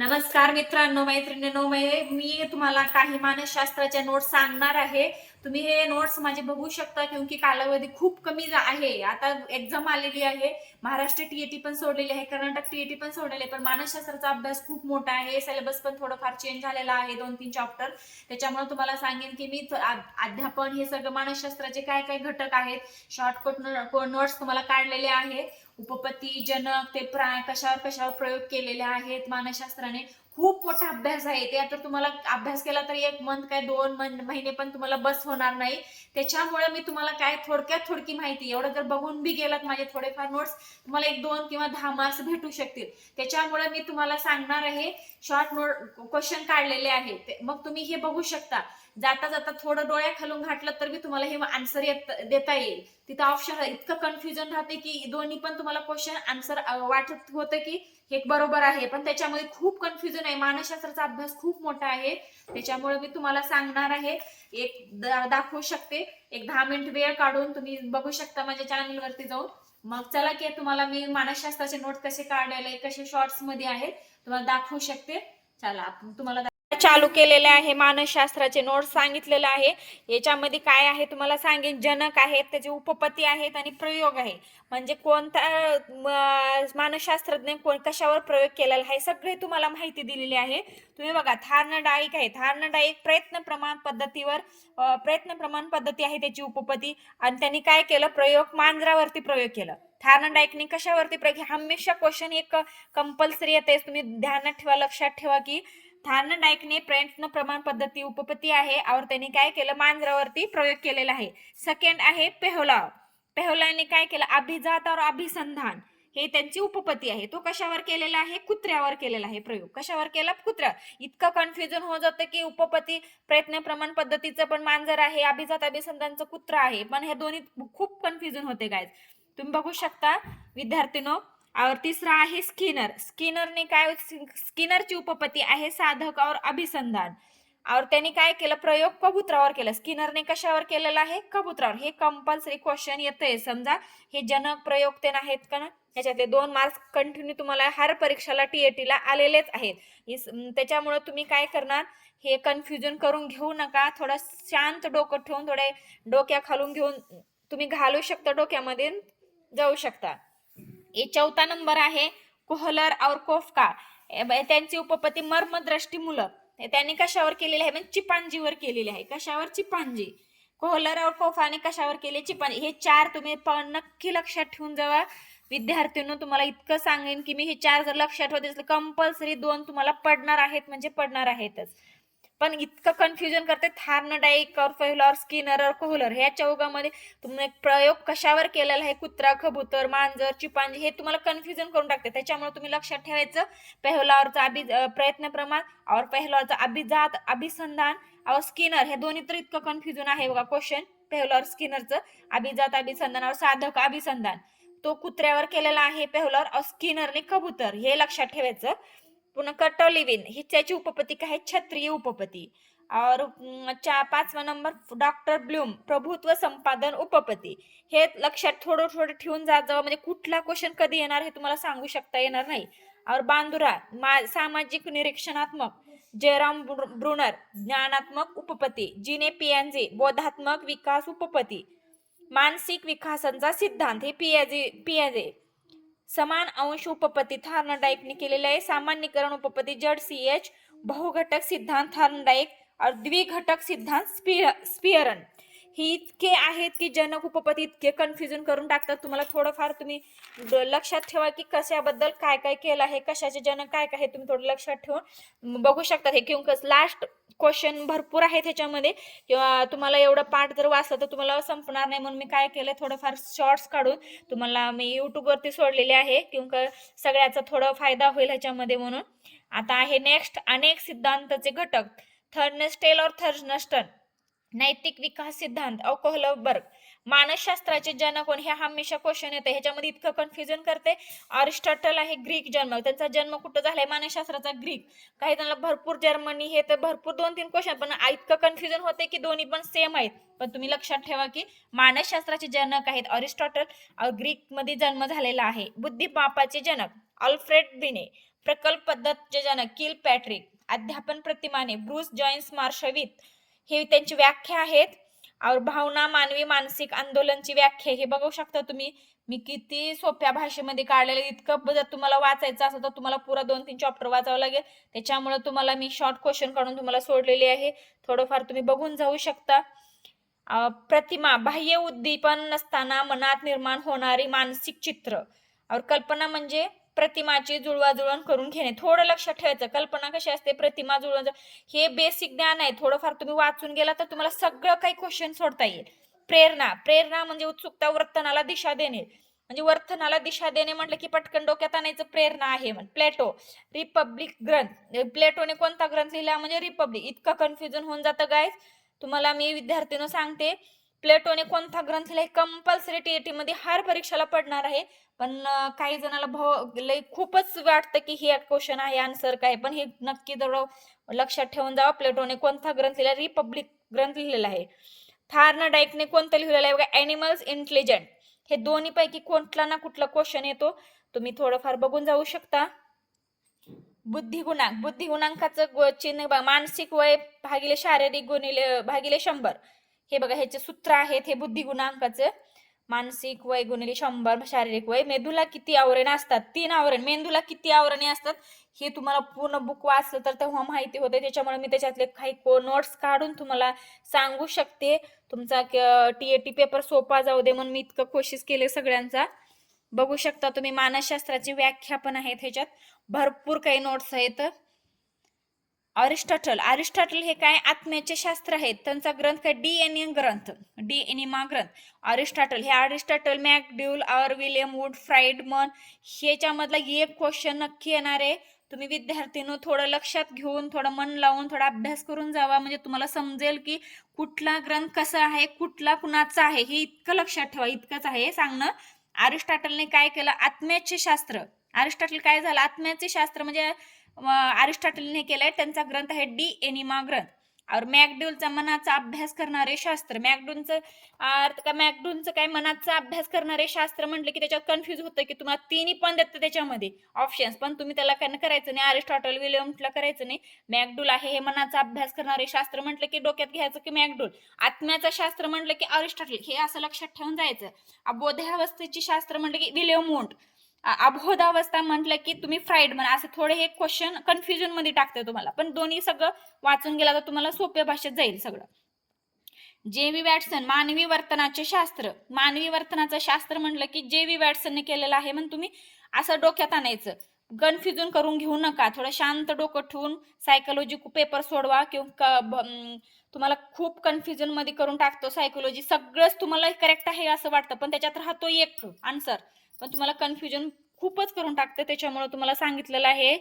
नमस्कार मित्रांनो मैत्रिणींनो मी तुम्हाला काही मानसशास्त्राच्या नोट्स सांगणार आहे. तुम्ही हे नोट्स माझे बघू शकता क्योंकि कालावधी खूप कमी आहे. आता एक्झाम आलेली आहे. महाराष्ट्र टीएटी पण सोडलेली आहे. कर्नाटक टीएटी पण सोडलेली आहे. पण मानसशास्त्राचा अभ्यास खूप मोठा आहे. सिलेबस पण थोडंफार चेंज झालेला आहे. दोन तीन चॅप्टर त्याच्यामुळे तुम्हाला सांगेन की मी अध्यापन हे सगळं मानसशास्त्राचे काय काय घटक आहेत? शॉर्टकट नोट्स तुम्हाला काढलेले आहे. उपपत्ती जनक ते प्राय कशावर कशावर प्रयोग केलेले आहेत मानसशास्त्राने? खूप मोठा अभ्यास आहे. ते आता तुम्हाला अभ्यास केला तर एक मंथ काय दोन महिने पण तुम्हाला बस होणार नाही. त्याच्यामुळे मी तुम्हाला काय थोडक्यात थोडकी माहिती एवढं जर बघून बी गेलात माझे थोडेफार नोट्स तुम्हाला एक दोन किंवा दहा मार्क्स भेटू शकतील. त्याच्यामुळे मी तुम्हाला सांगणार आहे शॉर्ट नोट क्वेश्चन काढलेले आहे ते- मग तुम्ही हे बघू शकता. जाता जाता थोडं डोळ्या खालून घातलं तर मी तुम्हाला हे आन्सर देता येईल. तिथं ऑप्शन इतकं कन्फ्युजन राहते की दोन्ही पण तुम्हाला क्वेश्चन आन्सर वाटत होतं की हे बरोबर आहे पण त्याच्यामध्ये खूप कन्फ्युजन आहे. मानसशास्त्राचा अभ्यास खूप मोठा आहे. त्याच्यामुळे मी तुम्हाला सांगणार आहे. एक दाखवू शकते. एक दहा मिनिट वेळ काढून तुम्ही बघू शकता माझ्या चॅनल वरती जाऊन. मग चला की तुम्हाला मी मानसशास्त्राचे नोट कसे काढलेले कसे शॉर्ट्समध्ये आहेत तुम्हाला दाखवू शकते. चला आपण तुम्हाला चालू केलेले आहे मानसशास्त्राचे नोट सांगितलेले आहे. याच्यामध्ये काय आहे तुम्हाला सांगेन जनक आहेत त्याचे उपपत्ती आहेत आणि प्रयोग आहे. म्हणजे कोणता मानसशास्त्रज्ञ कोण कशावर प्रयोग केलेला आहे सगळे तुम्हाला माहिती दिलेली आहे. तुम्ही बघा थार्नडाईक आहे. थार्नडाईक प्रयत्न प्रमाण पद्धतीवर प्रयत्न प्रमाण पद्धती आहे त्याची उपपत्ती आणि त्यांनी काय केलं? प्रयोग मांजरावरती प्रयोग केला. थार्नडाईकने कशावरती प्रयोग? हमेशा क्वेश्चन एक कंपल्सरी येते तुम्ही ध्यानात ठेवा लक्षात ठेवा की थान नाईकने प्रयत्न प्रमाण पद्धती उपपती आहे. और त्यांनी काय केलं? मांजरावरती प्रयोग केलेला आहे. सेकंड आहे पेहोला पेहोलाने काय केलं? अभिजात और अभिसंधान. हे त्यांची उपपती आहे. तो कशावर केलेला आहे? कुत्र्यावर केलेला आहे प्रयोग. कशावर केला? कुत्र्या. इतकं कन्फ्युजन होत जातं की उपपती प्रयत्न प्रमाण पद्धतीचं पण मांजर आहे. अभिजात अभिसंधानचं कुत्र आहे. पण हे दोन्ही खूप कन्फ्युजन होते गायज तुम्ही बघू शकता विद्यार्थीनो और तिसरा आहे स्किनर. स्किनरने काय स्किनरची उपपती आहे साधक और अभिसंधान. और त्यांनी काय केलं? प्रयोग कबुतरावर केला. स्किनरने कशावर केलेला आहे? कबुतरावर. हे कंपल्सरी क्वेश्चन येतंय. समजा हे जनक प्रयोग ते आहेत का ना? याच्यातले दोन मार्क्स कंटिन्यू तुम्हाला हर परीक्षेला टीएटीला आलेलेच आहेत. त्याच्यामुळे तुम्ही काय करणार? हे कन्फ्युजन करून घेऊ नका. थोडं शांत डोकं ठेवून थोडे डोक्या खालून घेऊन तुम्ही घालू शकता डोक्यामध्ये जाऊ शकता. हे चौथा नंबर आहे कोहलर और कोफका. त्यांची उपपती मर्मद्रष्टी मुलं. हे त्यांनी कशावर केलेली आहे? म्हणजे चिपांजीवर केलेली आहे. कशावर? चिपांजी. कोहलर और कोफाने कशावर केले? चिपांजी. हे चार तुम्ही प- नक्की लक्षात ठेवून जावा. विद्यार्थ्यांनो तुम्हाला इतकं सांगेन की मी हे चार जर लक्षात ठेवते कंपल्सरी दोन तुम्हाला पडणार आहेत म्हणजे पडणार आहेतच. पण इतकं कन्फ्युजन करते. थार्नडाईक और फैलॉर स्किनर और कोहलर ह्या चौघामध्ये तुम्ही प्रयोग कशावर केलेला आहे? कुत्रा कबूतर मांजर चिपांजी हे तुम्हाला कन्फ्युजन करून टाकते. त्याच्यामुळे तुम्ही लक्षात ठेवायचं पेहलावरचा अभि प्रयत्न प्रमाण और पेहलॉरचा अभिजात अभिसंधान और स्किनर हे दोन्ही तर इतकं कन्फ्युजन आहे बघा. क्वेश्चन पेहलॉर स्किनरचं अभिजात अभिसंधान और साधक अभिसंधान. तो कुत्र्यावर केलेला आहे पेहलॉर और स्किनरने कबूतर हे लक्षात ठेवायचं. पुन्हा कटोलिविन ही त्याची उपपत्ती काय? आहे? क्षत्रिय उपपती. और पाचवा नंबर डॉक्टर ब्लूम प्रभुत्व संपादन उपपती. हे लक्षात थोडं थोडं ठेवून जात जावं म्हणजे कुठला क्वेश्चन कधी येणार हे तुम्हाला सांगू शकता येणार नाही. और बांदुरा मा सामाजिक निरीक्षणात्मक जयराम ब्रुनर ज्ञानात्मक उपपत्ती जिने पियानजे बोधात्मक विकास उपपती मानसिक विकासांचा सिद्धांत. हे पियाजे पियाजे समान अंश उपपत्ती थार्नडाईकने केलेले आहे. सामान्यीकरण उपपत्ती जड सी एच बहुघटक सिद्धांत थार्नडाईक और द्विघटक सिद्धांत स्पिर स्पियरन. ही इतके आहेत की जनक उपपती इतके कन्फ्युजन करून टाकतात. तुम्हाला थोडंफार तुम्ही लक्षात ठेवा की कशाबद्दल काय काय केलं आहे कशाचे जनक काय काय आहे तुम्ही थोडं लक्षात ठेवून बघू शकता. हे किंवा लास्ट क्वेश्चन भरपूर आहेत ह्याच्यामध्ये किंवा तुम्हाला एवढं पाठ जर वाचलं तर तुम्हाला संपणार नाही. म्हणून मी काय केलं थोडंफार शॉर्ट्स काढून तुम्हाला मी युट्यूबवरती सोडलेले आहे. किंवा सगळ्याचा थोडा फायदा होईल ह्याच्यामध्ये म्हणून. आता आहे नेक्स्ट अनेक सिद्धांताचे घटक. थर्नस्टेल और थर्नस्टन नैतिक विकास सिद्धांत अकोहलबर्ग मानसशास्त्राचे जनक कोण? हे हमेशा क्वेश्चन येतं ह्याच्यामध्ये इतकं कन्फ्युजन करते. अरिस्टॉटल आहे ग्रीक जन्म. त्यांचा जन्म कुठं झालाय? मानसशास्त्राचा ग्रीक. काही त्यांना भरपूर जर्मनी हे तर भरपूर दोन तीन क्वेश्चन पण इतकं कन्फ्युजन होते की दोन्ही पण सेम आहेत. पण तुम्ही लक्षात ठेवा की मानसशास्त्राचे जनक आहेत अरिस्टॉटल. ग्रीकमध्ये जन्म झालेला आहे. बुद्धिमापाचे जनक. अल्फ्रेड बिने. प्रकल्प पद्धतचे जनक. किल पॅट्रिक अध्यापन प्रतिमाने. Bruce joins मार्शवित. हे त्यांची व्याख्या आहेत. और भावना मानवी मानसिक आंदोलनची व्याख्या. हे बघू शकता तुम्ही. मी किती सोप्या भाषेमध्ये काढलेलं इतकं जर तुम्हाला वाचायचं असेल तर तुम्हाला पुरा दोन तीन चॅप्टर वाचावं लागेल. त्याच्यामुळे तुम्हाला मी शॉर्ट क्वेश्चन काढून तुम्हाला सोडलेली आहे. थोडंफार तुम्ही बघून जाऊ शकता. प्रतिमा बाह्य उद्दीपन नसताना मनात निर्माण होणारी मानसिक चित्र. और कल्पना म्हणजे प्रतिमाची जुळवाजुळवण करून घेणे. थोडं लक्षात ठेवायचं. कल्पना कशी असते? प्रतिमा जुळवण हे बेसिक ज्ञान आहे. थोडंफार तुम्ही वाचून गेला तर तुम्हाला सगळं काही क्वेश्चन सोडता येईल. प्रेरणा. प्रेरणा म्हणजे उत्सुकता वर्तनाला दिशा देणे. म्हणजे वर्तनाला दिशा देणे म्हटलं की पटकन डोक्यात आणायचं प्रेरणा आहे म्हण. प्लेटो. रिपब्लिक ग्रंथ. प्लेटोने कोणता ग्रंथ लिहिला? म्हणजे रिपब्लिक. इतकं कन्फ्युजन होऊन जातं गायज तुम्हाला मी विद्यार्थीनं सांगते. प्लेटोने कोणता ग्रंथ लिहिला कंपल्सरी टीएटी मध्ये हर परीक्षेला पडणार आहे. पण काही जणाला भाव लय खूपच वाटतं की हे क्वेश्चन आहे आन्सर काय पण हे नक्की जवळ लक्षात ठेवून जावं प्लेटोने कोणता ग्रंथ लिहिला? रिपब्लिक ग्रंथ लिहिलेला आहे. थारना डाईकने कोणतं लिहिलेलं आहे? बघा ॲनिमल्स इंटेलिजंट हे दोन्ही पैकी कोणता ना कुठला क्वेश्चन येतो. तुम्ही थोडंफार बघून जाऊ शकता. बुद्धिगुणांक. बुद्धिगुणांकाचं चिन्ह मानसिक वय भागिले शारीरिक गुणिले भागिले शंभर. हे बघा ह्याचे सूत्र आहेत हे बुद्धिगुणांकाचं मानसिक वय गुणिले शंभर शारीरिक वय मेंदूला किती आवरण असतात? तीन आवरण. मेंदूला किती आवरणे असतात? हे तुम्हाला पूर्ण बुक वाचलं तर तेव्हा माहिती होते. त्याच्यामुळे मी त्याच्यातले काही नोट्स काढून तुम्हाला सांगू शकते. तुमचा टी ए टी पेपर सोपा जाऊ दे म्हणून मी इतकं कोशिश केले सगळ्यांचा. बघू शकता तुम्ही मानसशास्त्राची व्याख्या पण आहे ह्याच्यात. भरपूर काही नोट्स आहेत. अरिस्टॉटल. अरिस्टॉटल हे काय? आत्म्याचे शास्त्र आहेत. त्यांचा ग्रंथ काय? डी एनिया ग्रंथ. डी एनिमा ग्रंथ. अरिस्टॉटल. हे अरिस्टॉटल मॅकड्यूल और विलियम वूड फ्राईडमन ह्याच्यामधला एक क्वेश्चन नक्की येणार आहे. तुम्ही विद्यार्थीनं थोडं लक्षात घेऊन थोडं मन लावून थोडा अभ्यास करून जावा. म्हणजे तुम्हाला समजेल की कुठला ग्रंथ कसा आहे कुठला कुणाचा आहे हे इतकं लक्षात ठेवा. इतकंच आहे सांगणं. अरिस्टॉटलने काय केलं? आत्म्याचे शास्त्र. अरिस्टॉटल काय झालं? आत्म्याचे शास्त्र म्हणजे अरिस्टॉटलने केलाय. त्यांचा ग्रंथ आहे डी एनिमा ग्रंथ. और मॅकडूलचा मनाचा अभ्यास करणारे शास्त्र. मॅकडूनचं अर्थ का मॅकडूनचं काय मनाचा अभ्यास करणारे शास्त्र म्हटलं की त्याच्यात कन्फ्युज होतं की तुम्हाला तिन्ही पण देतं त्याच्यामध्ये. ऑप्शन्स पण तुम्ही त्याला काय करायचं नाही. अरिस्टॉटल विलियमला करायचं नाही. मॅकडूल आहे हे मनाचा अभ्यास करणारे शास्त्र म्हटलं की डोक्यात घ्यायचं की मॅकडूल. आत्म्याचं शास्त्र म्हटलं की अरिस्टॉटल. हे असं लक्षात ठेवून जायचं. अबोध्यावस्थेचे शास्त्र म्हटलं की विलियम मुंट अबोधावस्था म्हटलं की तुम्ही फ्राईड म्हणा असं थोडे हे क्वेश्चन कन्फ्युजनमध्ये टाकते तुम्हाला. पण दोन्ही सगळं वाचून गेला तर तुम्हाला सोप्या भाषेत जाईल सगळं. जे व्ही वॅटसन मानवी वर्तनाचे शास्त्र. मानवी वर्तनाचं शास्त्र म्हटलं की जे व्ही वॅटसनने केलेलं आहे म्हणून तुम्ही असं डोक्यात आणायचं. कन्फ्युजन करून घेऊ नका. थोडं शांत डोकं ठेवून सायकोलॉजी पेपर सोडवा किंवा तुम्हाला खूप कन्फ्युजनमध्ये करून टाकतो सायकोलॉजी सगळंच तुम्हाला करेक्ट आहे असं वाटतं पण त्याच्यात राहतो एक आन्सर पण तुम्हाला कन्फ्युजन खूपच करून टाकतं. त्याच्यामुळे तुम्हाला सांगितलेलं आहे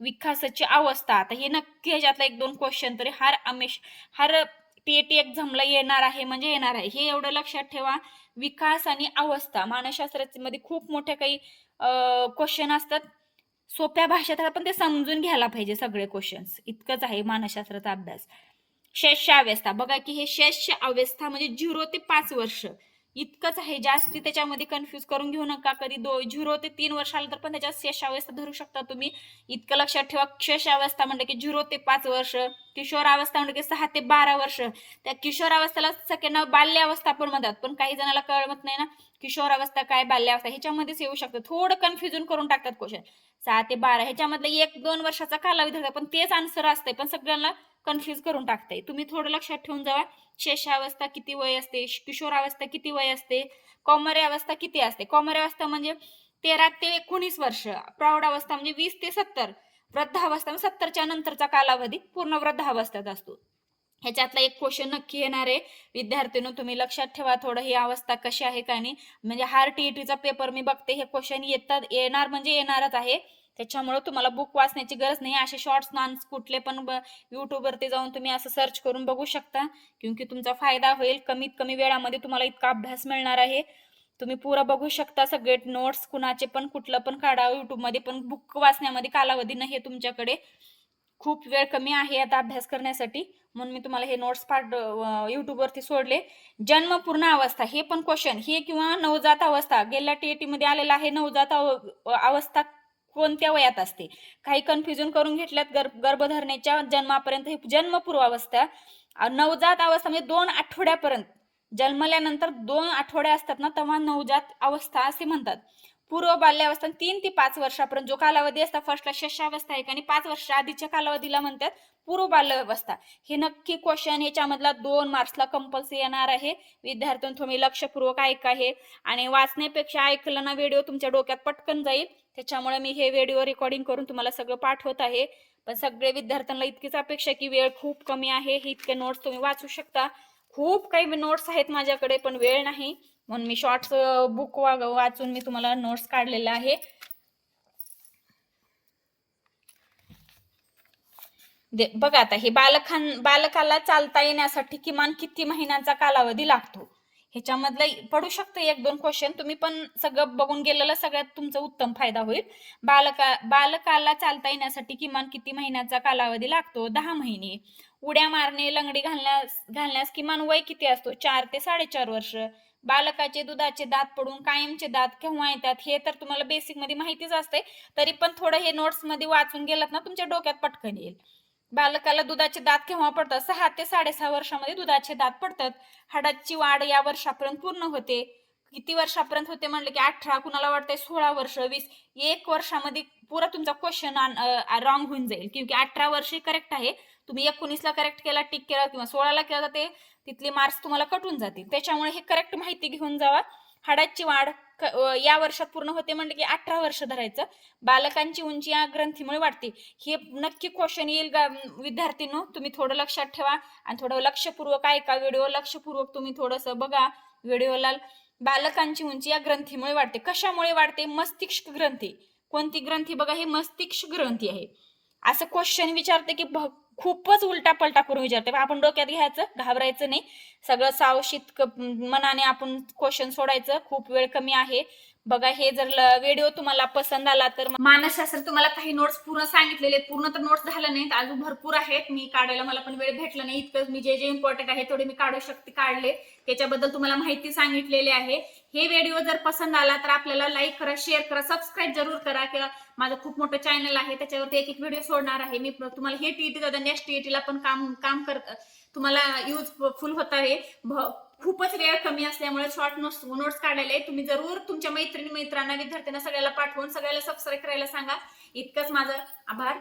विकासाची अवस्था. आता हे नक्की ह्याच्यातला एक दोन क्वेश्चन तरी हर अमेश हर टीएटी एक्झामला येणार आहे म्हणजे येणार आहे. हे एवढं लक्षात ठेवा. विकास आणि अवस्था मानसशास्त्रामध्ये खूप मोठ्या काही क्वेश्चन असतात. सोप्या भाषेत आपण पण ते समजून घ्यायला पाहिजे सगळे क्वेश्चन्स इतकंच आहे मानसशास्त्राचा अभ्यास. शेष अवस्था बघा की हे शेष अवस्था म्हणजे झिरो ते पाच वर्ष. इतकंच आहे जास्ती त्याच्यामध्ये कन्फ्युज करून घेऊ नका. कधी दो झिरो ते तीन वर्ष आलं तर पण त्याच्यात शेषावस्था धरू शकता तुम्ही. इतकं लक्षात ठेवा शेषावस्था म्हणजे की झिरो ते पाच वर्ष किशोरावस्था म्हणजे की सहा ते बारा वर्ष. त्या किशोरावस्थेला सगळ्यांना बाल्यावस्था पण म्हणतात पण काही जणाला कळत नाही ना. किशोरावस्था काय बाल्यावस्था ह्याच्यामध्येच येऊ शकतं. थोडं कन्फ्युजन करून टाकतात क्वेश्चन सहा ते बारा ह्याच्यामधलं एक दोन वर्षाचा कालावधी पण तेच आन्सर असतंय. पण सगळ्यांना कन्फ्युज करून टाकते तुम्ही थोडं लक्षात ठेवून जावा. शेषावस्था किती वय असते? किशोरावस्था किती वय असते? अवस्था किती असते? अवस्था म्हणजे तेरा ते एकोणीस वर्ष. प्रौढावस्था म्हणजे वीस ते सत्तर. वृद्धावस्था म्हणजे सत्तरच्या नंतरचा कालावधी पूर्ण वृद्धावस्थेत असतो. ह्याच्यातला एक क्वेश्चन नक्की येणार आहे. विद्यार्थ्यांनो तुम्ही लक्षात ठेवा थोडं. ही अवस्था कशी आहे का नाही? म्हणजे हार टीईटीचा पेपर मी बघते. हे क्वेश्चन येतात येणार म्हणजे येणारच आहे. त्याच्यामुळं तुम्हाला बुक वाचण्याची गरज नाही. असे शॉर्ट्स नान्स कुठले पण युट्यूबवरती जाऊन तुम्ही असं सर्च करून बघू शकता. क्योंकि तुमचा फायदा होईल. कमीत कमी वेळामध्ये तुम्हाला इतका अभ्यास मिळणार आहे. तुम्ही पुरा बघू शकता सगळे नोट्स कुणाचे पण कुठलं पण काढा युट्यूबमध्ये पण बुक वाचण्यामध्ये कालावधी नाही आहे तुमच्याकडे. खूप वेळ कमी आहे आता अभ्यास करण्यासाठी. म्हणून मी तुम्हाला हे नोट्स पाठ युट्यूबवरती सोडले. जन्मपूर्ण अवस्था हे पण क्वेश्चन हे किंवा नवजात अवस्था. गेल्या टी मध्ये आलेला आहे नवजात अव- अवस्था कोणत्या वयात असते? काही कन्फ्युजन करून घेतल्यात गर्भ गर्भधारणेच्या जन्मापर्यंत. ही जन्मपूर्वावस्था नवजात अवस्था म्हणजे दोन आठवड्यापर्यंत. जन्मल्यानंतर दोन आठवडे असतात ना तेव्हा नवजात अवस्था असे म्हणतात. पूर्व बाल्यावस्था तीन ते पाच वर्षापर्यंत जो कालावधी असता फर्स्टला शशावस्था एक आणि पाच वर्ष आधीच्या कालावधीला म्हणतात पूर्व बाल्यावस्था. हे नक्की क्वेश्चन याच्यामधला दोन मार्क्सला कंपल्सरी येणार आहे. विद्यार्थ्यांनी तुम्ही लक्षपूर्वक ऐका हे. आणि वाचण्यापेक्षा ऐकलं ना व्हिडिओ तुमच्या डोक्यात पटकन जाईल. त्याच्यामुळे मी हे व्हिडिओ रेकॉर्डिंग करून तुम्हाला सगळं पाठवत आहे. पण सगळे विद्यार्थ्यांना इतकीच अपेक्षा की वेळ खूप कमी आहे. हे इतके नोट्स तुम्ही वाचू शकता. खूप काही नोट्स आहेत माझ्याकडे पण वेळ नाही. म्हणून मी शॉर्ट्स बुक वाचून मी तुम्हाला नोट्स काढलेले आहे. बघा आता हे बालकां बालकाला चालता येण्यासाठी किमान किती महिन्यांचा कालावधी लागतो? ह्याच्यामधलं पडू शकतं एक दोन क्वेश्चन तुम्ही पण सगळं बघून गेलेलं सगळ्यात तुमचा उत्तम फायदा होईल. बालका बालकाला चालता येण्यासाठी किमान किती महिन्याचा कालावधी लागतो? दहा महिने. उड्या मारणे लंगडी घालण्यास घालण्यास किमान वय किती असतो? चार ते साडेचार वर्ष. बालकाचे दुधाचे दात पडून कायमचे दात केव्हा येतात हे तर तुम्हाला बेसिकमध्ये माहितीच असते तरी पण थोडं हे नोट्समध्ये वाचून गेलात ना तुमच्या डोक्यात पटकन येईल. बालकाला दुधाचे दात केव्हा पडतात? सहा ते साडेसहा वर्षामध्ये दुधाचे दात पडतात. हाडाची वाढ या वर्षापर्यंत पूर्ण होते. किती वर्षापर्यंत होते म्हणलं की अठरा कुणाला वाटतंय सोळा वर्ष वीस? एक वर्षामध्ये पुरा तुमचा क्वेश्चन रॉंग होऊन जाईल. क्योंकि अठरा वर्ष करेक्ट आहे. तुम्ही एकोणीसला करेक्ट केला टिक केला किंवा सोळाला केला ते तिथले मार्क्स तुम्हाला कटून जातील. त्याच्यामुळे हे करेक्ट माहिती घेऊन जावा. हाडाची वाढ क- या वर्षात पूर्ण होते म्हणलं की अठरा वर्ष धरायचं. बालकांची उंची या ग्रंथीमुळे वाढते. हे नक्की क्वेश्चन येईल विद्यार्थीनो. तुम्ही थोडं लक्षात ठेवा. आणि थोडं लक्षपूर्वक ऐका व्हिडिओ. लक्षपूर्वक तुम्ही थोडंसं बघा व्हिडिओला. बालकांची उंची या ग्रंथीमुळे वाढते. कशामुळे वाढते? मस्तिष्क ग्रंथी. कोणती ग्रंथी? बघा हे मस्तिष्क ग्रंथी आहे. असं क्वेश्चन विचारते की भ- खूपच उलटा पलटा करून विचारते. आपण डोक्यात घ्यायचं घाबरायचं नाही. सगळं सावशित मनाने आपण क्वेश्चन सोडायचं. खूप वेळ कमी आहे. बघा हे जर व्हिडिओ तुम्हाला पसंद आला तर मानसशास्त्र तुम्हाला काही नोट्स पूर्ण सांगितलेले पूर्ण तर नोट्स झालं नाहीत. अजून भरपूर आहेत. मी काढायला मला पण वेळ भेटला नाही. इतकं मी जे जे इम्पॉर्टंट आहे तेवढे मी काढू शकते काढले. त्याच्याबद्दल तुम्हाला माहिती सांगितलेली आहे. हे व्हिडिओ जर पसंद आला तर आपल्याला लाईक करा शेअर करा सबस्क्राईब जरूर करा. किंवा माझं खूप मोठं चॅनल आहे त्याच्यावरती एक एक व्हिडिओ सोडणार आहे. मी तुम्हाला हे टीईटी जाता नेक्स्ट टीईटीला पण काम काम करत तुम्हाला युजफुल होत आहे. खूपच वेळ कमी असल्यामुळे शॉर्ट नोट्स नोट्स काढलेले तुम्ही जरूर तुमच्या मैत्रिणी मित्रांना विद्यार्थ्यांना सगळ्याला पाठवून सगळ्याला सबस्क्राईब करायला सांगा. इतकंच माझं आभार.